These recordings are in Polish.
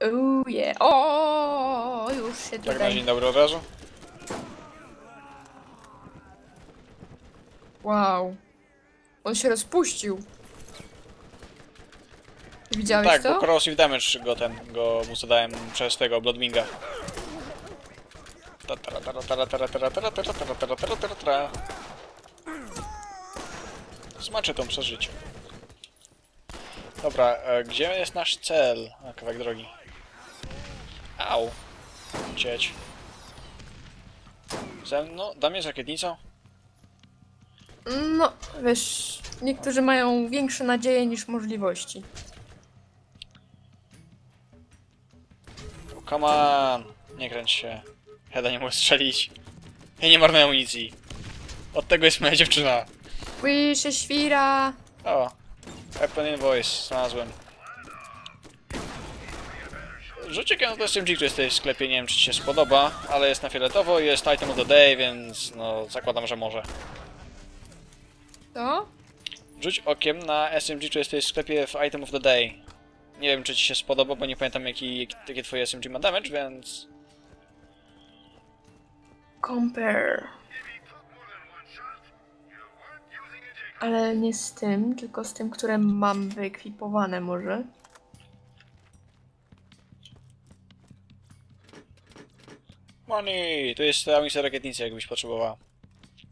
Uuu, yeah. O, już się tak tutaj... Tak na dzień dobry obrażu? Wow. On się rozpuścił. Widziałeś tak, to? Tak, bo corrosive damage go ten, go mu zadałem przez tego Bloodminga. Smaczy tą przeżycie. Dobra, e, gdzie jest nasz cel? A, kawałek drogi. Au. Cieć. Ze mną? Dam jest rakietnicą? No, wiesz, niektórzy mają większe nadzieje niż możliwości. Come on! Nie kręć się. Heda nie może strzelić. Ja nie marnuję amunicji. Od tego jest moja dziewczyna. Słyszę świra! O, Weapon Invoice, znalazłem. Rzucie na to SMG, który jest w sklepie, nie wiem czy ci się spodoba, ale jest na fioletowo i jest item of the day, więc no zakładam, że może. To? Rzuć okiem na SMG, który jest w sklepie w item of the day. Nie wiem czy ci się spodoba, bo nie pamiętam jaki, jaki, jakie twoje SMG ma damage, więc... Compare. Ale nie z tym, tylko z tym, które mam wyekwipowane może. Money! Tu jest amunicja rakietnicy, jakbyś potrzebowała.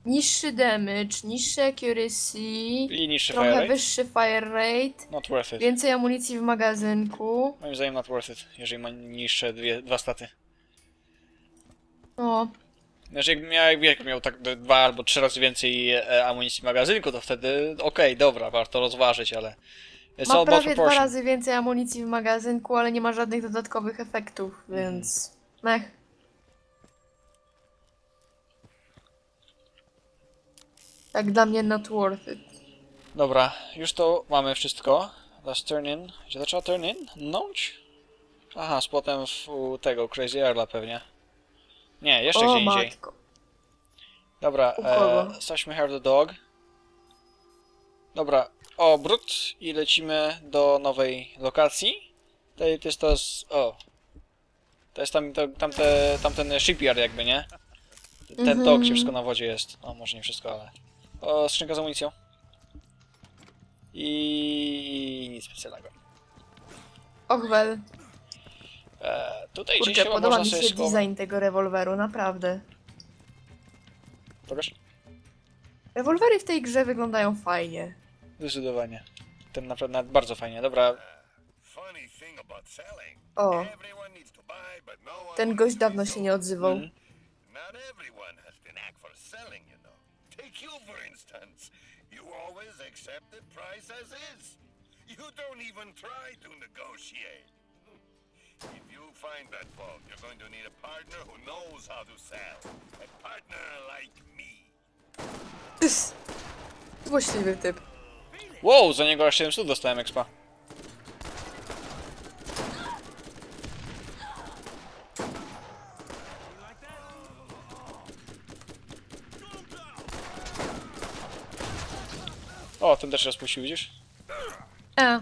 Niższy damage, niższy accuracy, I niższy trochę fire rate. wyższy fire rate, Not worth it. więcej amunicji w magazynku. Moim zdaniem not worth it, jeżeli ma niższe dwie, dwa staty. O, Znaczy jakbym miał, jakbym miał tak d- dwa albo trzy razy więcej e, amunicji w magazynku, to wtedy okej, dobra, warto rozważyć, ale... It's ma all about prawie dwa proportion. razy więcej amunicji w magazynku, ale nie ma żadnych dodatkowych efektów, Mhm. więc... Mech. Tak dla mnie not worth it. Dobra, już to mamy wszystko. Last turn in. Gdzie to trzeba turn in? Nąć? Aha, z potem w, u tego, Crazy Earla pewnie. Nie, jeszcze o gdzie indziej. matko. Dobra, U kogo? e, Hair the Dog. Dobra, obrót i lecimy do nowej lokacji. To, to jest to z... o. To jest tam, to, tamte, tamten shipyard jakby, nie? Ten Mhm. dog, gdzie wszystko na wodzie jest. No, może nie wszystko, ale... O, skrzynka z amunicją. I nic specjalnego. Och, E, tutaj gdzieś Kurczę, chyba podoba można mi sobie się schować... design tego rewolweru, naprawdę. Pokaż? Rewolwery w tej grze wyglądają fajnie. Zdecydowanie. Ten naprawdę nawet bardzo fajnie. Dobra, Funny thing about selling. O, Everyone needs to buy, but no one ten wants gość to dawno be się nie odzywał. Mhm. Not everyone has the knack for selling, you know. Take you, for instance. You always accept the price as is. You don't even try to negotiate. If you find that fault, you're going to need a partner who knows how to sell. A partner like me. Pys. Złośliwy typ. Wow, za niego aż 700 dostałem expa. Ten też rozpuścił, widzisz? A.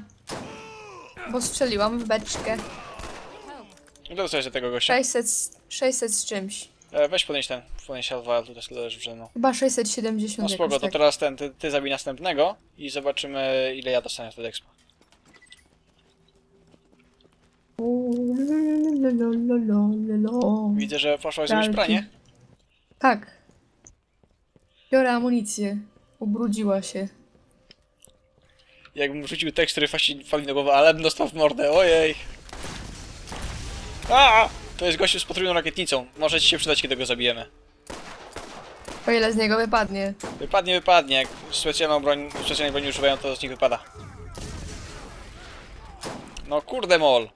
Bo strzeliłam w beczkę. Ile dostałeś za tego gościa? 600, z- 600 z czymś. E, weź podnieś ten, podnieś Alwa, tu też leży przede mną. Chyba 670 No spoko, jakoś to tak. teraz ten, ty, ty zabij następnego i zobaczymy ile ja dostanę wtedy expa. Uuu, lo, lo, lo, lo, lo, lo. Widzę, że poszłaś zrobić Lalki. pranie. Tak. Biorę amunicję. Ubrudziła się. Jakbym rzucił tekst, który fali na głowę, ale dostał w mordę, ojej. A! To jest gościu z potrójną rakietnicą. Może ci się przydać, kiedy go zabijemy. O ile z niego wypadnie. Wypadnie, wypadnie. Jak specjalną broń, specjalnej broni używają, to z nich wypada. No kurde mol.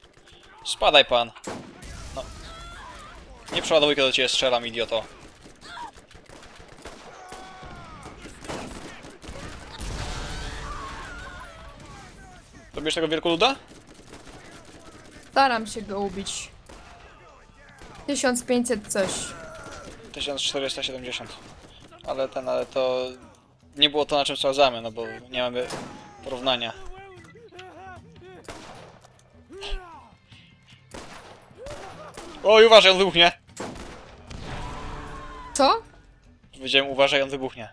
Spadaj pan. No. Nie przeładowuj, kiedy do ciebie strzelam, idioto. Dobierz tego wielkoluda? Staram się go ubić. 1500 coś. 1470. Ale ten, ale to nie było to na czym sprawdzamy, no bo nie mamy porównania. Oj, uważaj, on wybuchnie! Co? Powiedziałem, uważaj, on wybuchnie.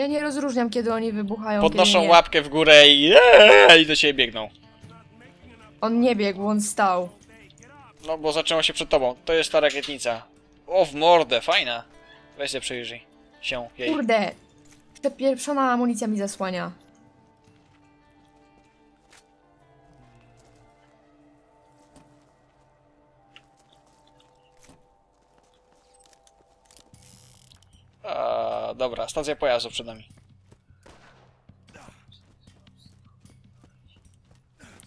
Ja nie rozróżniam, kiedy oni wybuchają, Podnoszą kiedy nie. łapkę w górę i, jeee, i do ciebie biegną. On nie biegł, on stał. No bo zaczęło się przed tobą. To jest ta rakietnica. O, w mordę, fajna. Weź się przyjrzyj się jej. Kurde. Przepieprzona amunicja mi zasłania. A, dobra, stacja pojazdu przed nami.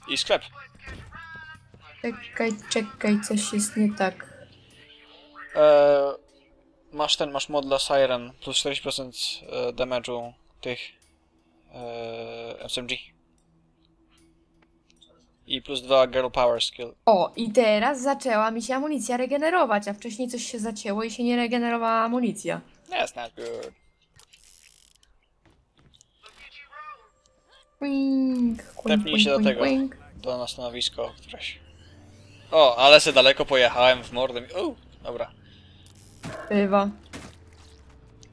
I sklep. Czekaj, czekaj, coś jest nie tak. E, masz ten, masz mod dla Siren, plus 40% e, damage'u tych e, SMG. I plus 2 Girl Power Skill. O, i teraz zaczęła mi się amunicja regenerować, a wcześniej coś się zacięło i się nie regenerowała amunicja. That's not good. Wing, Tepnij się do tego. To na stanowisko któreś. O, ale se daleko pojechałem w mordę. mi- U, dobra. Bywa.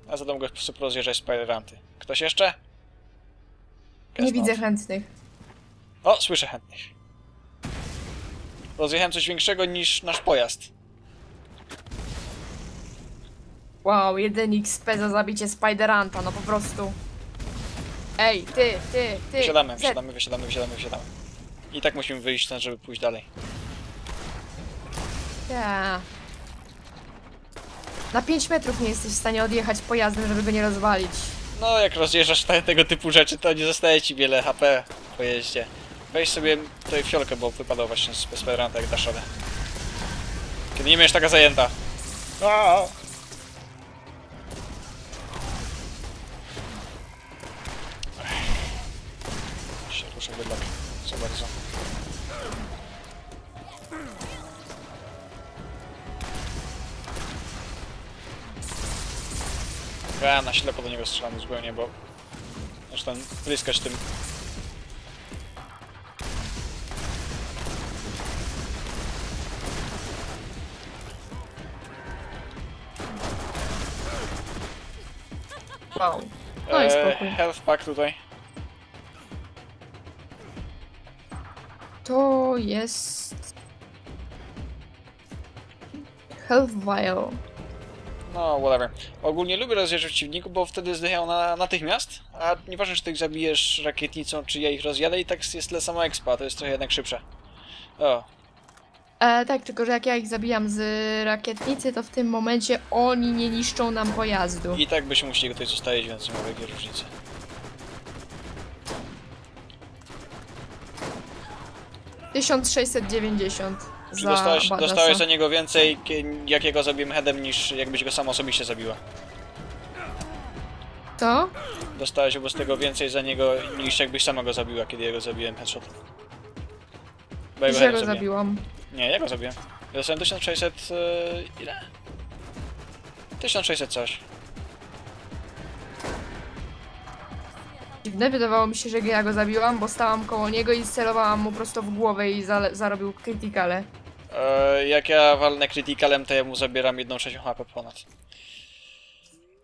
A za go po prostu rozjeżdżać spideranty. Ktoś jeszcze? Nie Guess widzę not. chętnych. O, słyszę chętnych. Rozjechałem coś większego niż nasz pojazd. Wow, 1 XP za zabicie Spideranta, no po prostu. Ej, ty, ty, ty. Wysiadamy, wysiadamy, wysiadamy, wysiadamy, wysiadamy. I tak musimy wyjść stąd, żeby pójść dalej. Ta. Na 5 metrów nie jesteś w stanie odjechać pojazdem, żeby go nie rozwalić. No, jak rozjeżdżasz te, tego typu rzeczy, to nie zostaje ci wiele HP w pojeździe. Weź sobie tutaj fiolkę, bo wypadał właśnie z spideranta, jak dasz radę. Kiedy nie będziesz taka zajęta. Aaa! Się ruszę bydlak. Co bardzo. Ja na ślepo do niego strzelam zupełnie, bo... Zresztą pryskać tym... Wow. No i Eee, spokój. health pack tutaj. To jest... Health Vial. No, whatever. Ogólnie lubię rozjeżdżać przeciwników, bo wtedy zdychają na, natychmiast, a nieważne czy ty ich zabijesz rakietnicą, czy ja ich rozjadę i tak jest tyle samo expa, to jest trochę jednak szybsze. O, E, tak, tylko że jak ja ich zabijam z rakietnicy, to w tym momencie oni nie niszczą nam pojazdu. i tak byśmy musieli go tutaj zostawić, więc nie ma różnicy. Tysiąc sześćset dziewięćdziesiąt Czy za dostałeś, dostałeś za niego więcej, kie- jak jego zabiłem headem, niż jakbyś go sam osobiście zabiła. Co? Dostałeś wobec tego więcej za niego, niż jakbyś sama go zabiła, kiedy ja go zabiłem headshot. Bo ja Że headem go zabiłam. Nie, ja go zabiłem. Ja dostałem 1600... Yy, ile? 1600 coś. Dziwne, wydawało mi się, że ja go zabiłam, bo stałam koło niego i celowałam mu prosto w głowę i zale- zarobił krytykale. E, jak ja walnę krytykalem, to ja mu zabieram 1 trzecią HP ponad.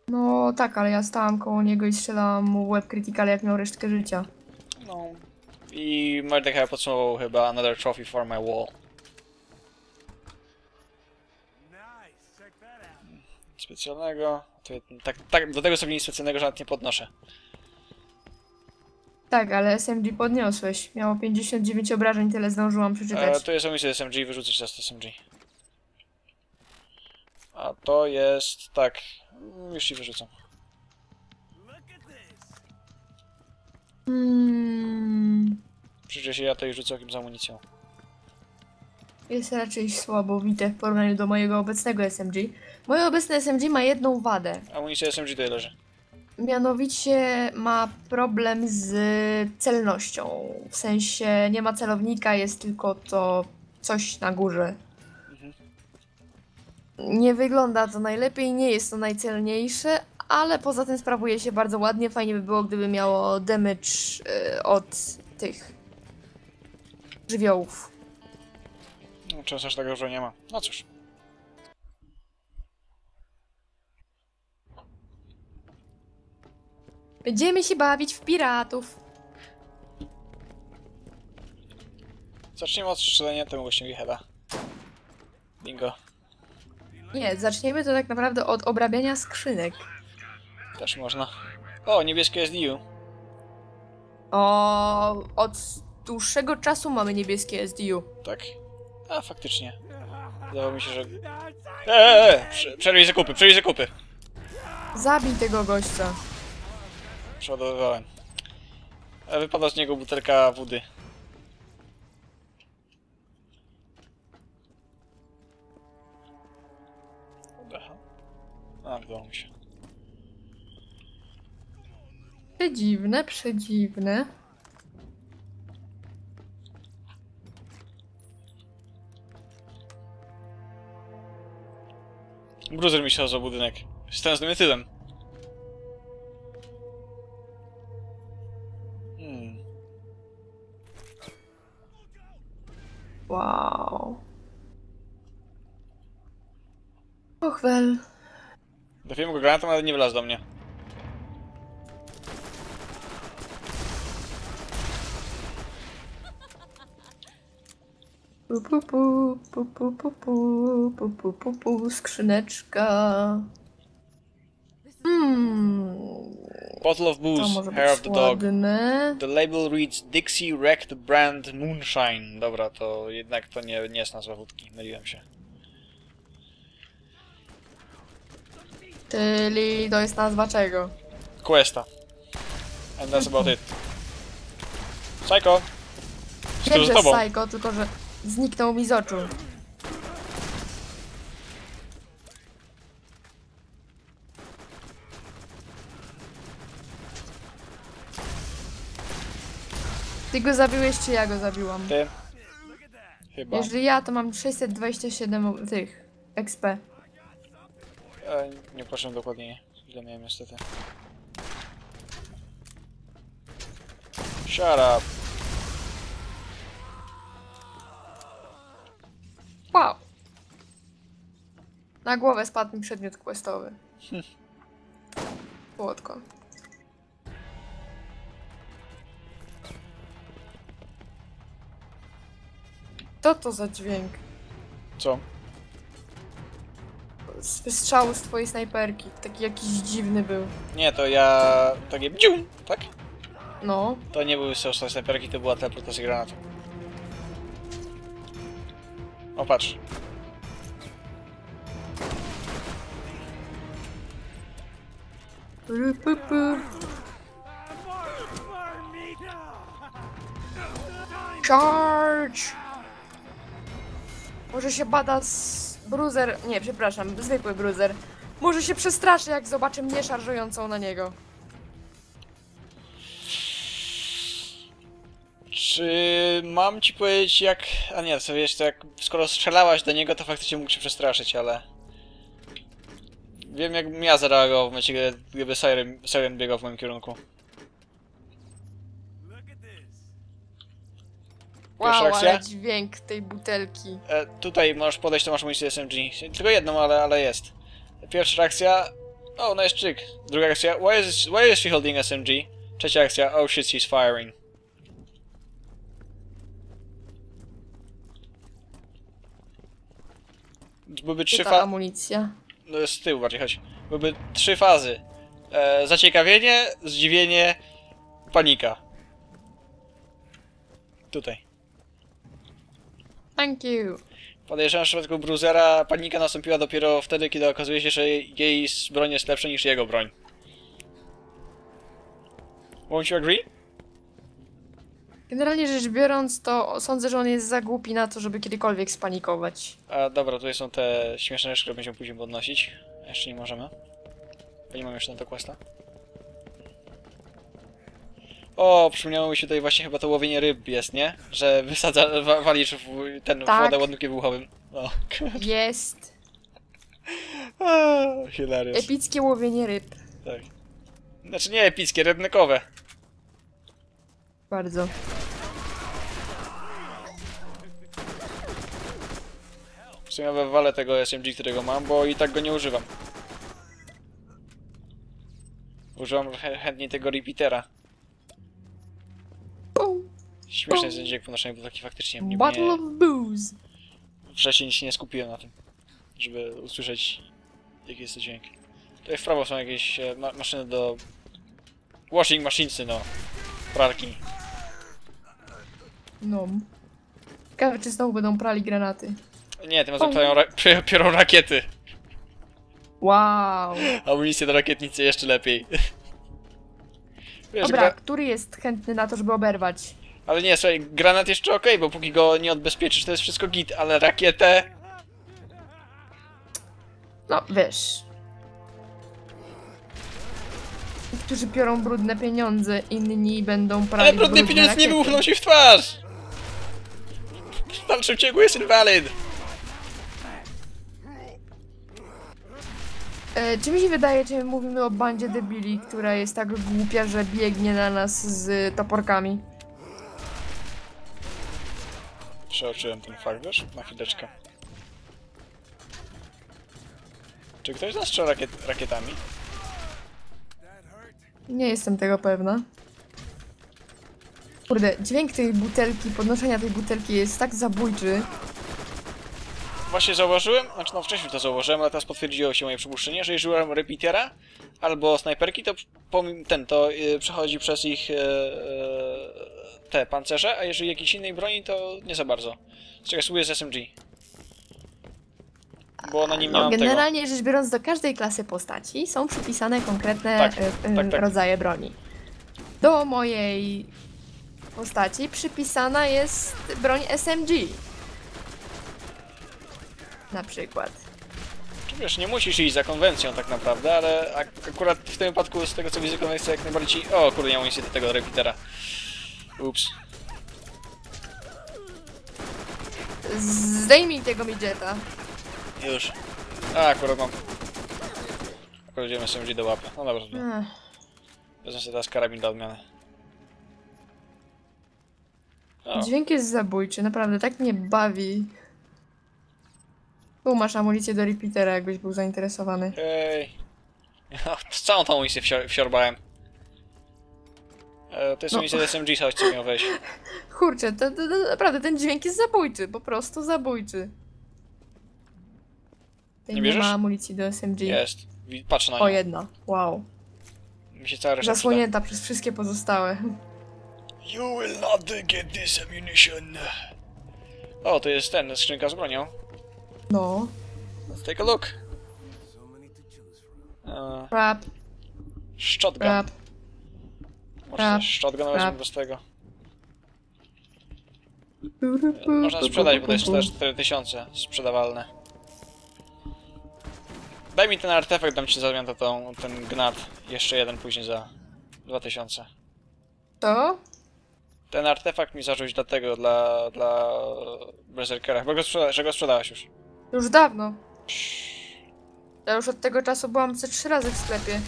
No tak, ale ja stałam koło niego i strzelałam mu w łeb krytykale, jak miał resztkę życia. No. I Mordecai podsumował chyba another trophy for my wall. Specjalnego. Tak, tak, do tego sobie nic specjalnego, że nawet nie podnoszę. Tak, ale SMG podniosłeś. Miało 59 obrażeń, tyle zdążyłam przeczytać. E, tu jest omisja SMG, wyrzucę ci teraz SMG. A to jest... tak. Już ci wyrzucam. Hmm, Przecież ja to już rzucę okiem z amunicją. jest raczej słabowite w porównaniu do mojego obecnego SMG. Moje obecne SMG ma jedną wadę. Amunicja SMG tutaj leży. Mianowicie ma problem z celnością. W sensie nie ma celownika, jest tylko to coś na górze. Nie wygląda to najlepiej, nie jest to najcelniejsze, ale poza tym sprawuje się bardzo ładnie. Fajnie by było, gdyby miało damage y, od tych żywiołów. No, często aż tak dużo nie ma. No cóż. Będziemy się bawić w piratów. Zaczniemy od strzelenia temu gościowi heada. Bingo. Nie, zaczniemy to tak naprawdę od obrabiania skrzynek. Też można. O, niebieskie SDU. O, od dłuższego czasu mamy niebieskie SDU. Tak. A, faktycznie. Wydawało mi się, że... Eee, e, prze- przerwij zakupy, przerwij zakupy. Zabij tego gościa. Przeładowywałem. E, Wypada z niego butelka wody. A, wydało mi się. Przedziwne, przedziwne. Bruzer mi się za budynek. Jestem z dymetylem. Wow. Och, wel. Trafiłem go granatem, ale nie wylazł do mnie. Pu, pu, pu, pu, pu, pu, pu, pu, pu, pu, pu, skrzyneczka. Hmm, Bottle of booze, hair of the dog. The label reads Dixie Wrecked Brand Moonshine. Dobra, to jednak to nie, nie jest nazwa wódki, myliłem się. Czyli to jest nazwa czego? Questa. And that's about it. Psycho! Jestem że. Psycho, tylko że zniknął mi z oczu. Ty go zabiłeś, czy ja go zabiłam? Ty? Chyba. Jeżeli ja, to mam 627 tych XP. E, nie patrzę dokładnie, ile miałem niestety. Shut up. Wow! Na głowę spadł mi przedmiot questowy. Słodko. Co to za dźwięk? Co? Z z twojej snajperki. Taki jakiś dziwny był. Nie, to ja... takie bdzium, tak? No. To nie były sosne snajperki, to była teleportacja granatu. O, patrz. Pu, pu, pu. Charge! Może się bada z... Bruzer... Nie, przepraszam, zwykły bruzer. Może się przestraszy, jak zobaczy mnie szarżującą na niego. Czy mam ci powiedzieć jak... A nie, co wiesz, to jak skoro strzelałaś do niego, to faktycznie mógł się przestraszyć, ale... Wiem jakbym ja zareagował w momencie, gdy- gdyby Siren, Siren biegał w moim kierunku. Pierwsza Wow, akcja? ale dźwięk tej butelki. E, tutaj możesz podejść, to masz amunicję SMG. Tylko jedną, ale, ale jest. Pierwsza reakcja... O, no jest czyk. Druga reakcja... Why is, why is she holding SMG? Trzecia reakcja... Oh shit, she's firing. Byłyby Czy trzy ta fa... amunicja? No z tyłu bardziej chodź. Byłyby trzy fazy. E, zaciekawienie, zdziwienie, panika. Tutaj. Thank you. Podejrzewam, że w przypadku Bruzera panika nastąpiła dopiero wtedy, kiedy okazuje się, że jej broń jest lepsza niż jego broń. Won't you agree? Generalnie rzecz biorąc, to sądzę, że on jest za głupi na to, żeby kiedykolwiek spanikować. A dobra, tutaj są te śmieszne rzeczy, które będziemy później podnosić. Jeszcze nie możemy. Bo nie mam jeszcze na to questa. O, przypomniało mi się tutaj właśnie chyba to łowienie ryb jest, nie? Że wysadza, wa, walisz w ten w Tak. wodę ładunkiem wybuchowym. O, Jest hilarious. epickie łowienie ryb. Tak. Znaczy nie epickie, rednekowe. Bardzo. sumie wywalę tego SMG, którego mam, bo i tak go nie używam. Używam chę- chętniej tego repeatera. Bum. Śmieszny jest dźwięk podnoszenia butelki faktycznie. Mnie, Bottle of booze. wcześniej się nie skupiłem na tym, żeby usłyszeć jaki jest to dźwięk. Tutaj w prawo są jakieś e, ma maszyny do... Washing machinesy, no. Pralki. No. Ciekawe, czy znowu będą prali granaty. Nie, tym razem piorą, ra pi- piorą rakiety. Wow. Amunicję do rakietnicy jeszcze lepiej. Wiesz, Dobra, gra... który jest chętny na to, żeby oberwać? Ale nie, słuchaj, granat jeszcze okej, bo póki go nie odbezpieczysz, to jest wszystko git, ale rakietę... No, wiesz. Niektórzy piorą brudne pieniądze, inni będą prali Ale brudny brudne pieniądz nie rakiety. wybuchnął ci w twarz! W dalszym ciągu jest invalid! E, czy mi się wydaje, czy mówimy o bandzie debili, która jest tak głupia, że biegnie na nas z toporkami? Przeoczyłem ten fakt, wiesz? Na chwileczkę. Czy ktoś z nas strzela rakiet rakietami? Nie jestem tego pewna. Kurde, dźwięk tej butelki, podnoszenia tej butelki jest tak zabójczy. Właśnie zauważyłem, znaczy no wcześniej to zauważyłem, ale teraz potwierdziło się moje przypuszczenie, że jeżeli używam repeatera albo snajperki, to ten, to y, przechodzi przez ich y, y, te pancerze, a jeżeli jakiejś innej broni, to nie za bardzo. Czekaj, spróbuję z SMG. Bo na nim nie No, mam tego. generalnie rzecz biorąc, do każdej klasy postaci są przypisane konkretne Tak, e, tak, tak. rodzaje broni. Do mojej postaci przypisana jest broń SMG. Na przykład. Czy Wiesz, nie musisz iść za konwencją tak naprawdę, ale ak akurat w tym wypadku z tego co widzę konwencja jak najbardziej... O kurde, nie mam nic do tego repeatera. Ups. Zdejmij tego midgeta. Już. A, akurat mam... Akurat idziemy SMG do łapy. No dobra, to Ech, wezmę sobie teraz karabin do odmiany. O, Dźwięk jest zabójczy, naprawdę, tak mnie bawi. Tu masz amunicję do repeatera, jakbyś był zainteresowany. hej. Z całą tą amunicję wsior wsiorbałem. E, to jest No. amunicja SMG, chodź co miał wejść. Kurczę, to, to, to naprawdę ten dźwięk jest zabójczy, po prostu zabójczy. Tutaj Nie nie, bierzesz? ma amunicji do SMG. Jest. Patrz na O, nią. jedna. Wow. Mi się cała reszta przyda. Zasłonięta przez wszystkie pozostałe. You will not get this ammunition. O, to jest ten, skrzynka z bronią. No. Let's take a look. Uh, Crap, shotgun. crap. Też shotgun wezmę bez tego. Można sprzedać, bo to jest 44 tysiące sprzedawalne. Daj mi ten artefakt, dam ci za zamian to tą, ten gnat. Jeszcze jeden później za 2000. To? Ten artefakt mi zarzuć dla tego, dla, dla Berserkera. Chyba go, sprzeda że go sprzedałeś już. Już dawno. Ja już od tego czasu byłam ze trzy razy w sklepie.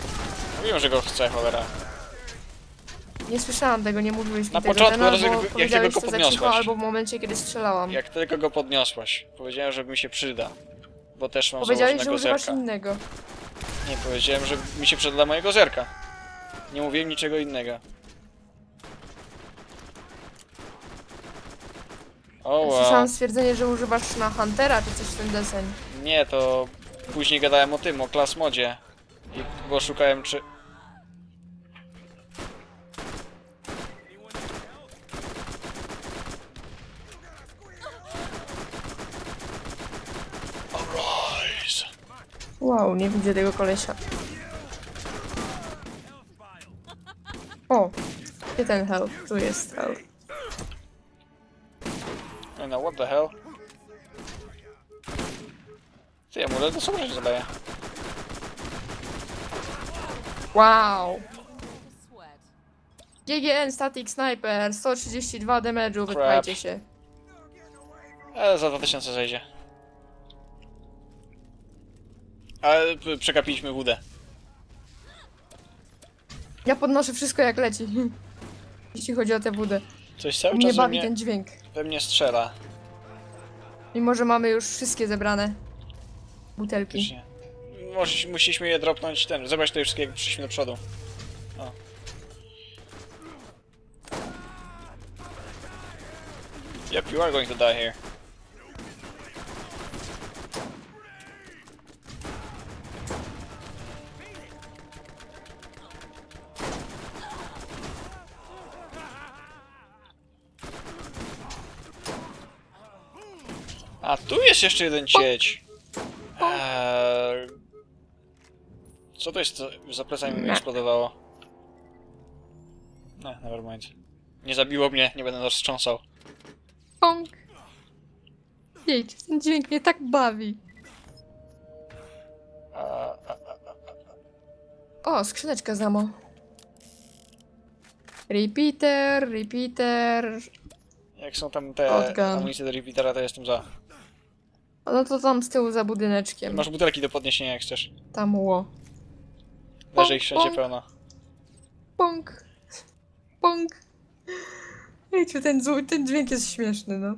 Mówiłem, że go chcę, cholera. Nie słyszałam tego, nie mówiłeś mi Na tego, początku, Dana, roz- jak bo tylko powiedziałeś to za cicho, podniosłeś. albo w momencie, kiedy strzelałam. Jak tylko go podniosłaś, powiedziałem, że mi się przyda. Bo też mam Powiedziałeś, że założonego używasz zerka. innego. Nie, powiedziałem, że mi się przyda dla mojego zerka. Nie mówiłem niczego innego. O wow. Słyszałam stwierdzenie, że używasz na Huntera, czy coś w ten deseń. Nie, to później gadałem o tym, o class modzie. I bo szukałem czy... Arise. Wow, nie widzę tego kolesia. O, gdzie ten health? Tu jest health. No, what the hell? Ty, amulet to są rzeczy zadaje. Wow! GGN Static Sniper, 132 damage'u, wypchajcie się. Ale za 2000 zejdzie. Ale przekapiliśmy wódę. Ja podnoszę wszystko jak leci. Jeśli chodzi o tę wódę. Coś cały Mnie czas bawi mnie, ten dźwięk. we mnie strzela. Mimo, że mamy już wszystkie zebrane butelki. Faktycznie. Może, musieliśmy je dropnąć ten, zebrać to wszystkie jak przyszliśmy do przodu. O. Yep, you are going to die here. Jest jeszcze jeden cieć. Eee... Co to jest, za plecami mi Nie. eksplodowało? No, nevermind. Nie zabiło mnie, nie będę roztrząsał. Pong. Jej, ten dźwięk mnie tak bawi. A, a, O, skrzyneczka z ammo. Repeater, repeater. jak są tam te amunicje do repeatera, to jestem za. No to tam z tyłu za budyneczkiem. Masz butelki do podniesienia jak chcesz. Tam ło. Leży ich wszędzie pełno. Pong. Pong. Ej, czy ten, ten dźwięk jest śmieszny, no.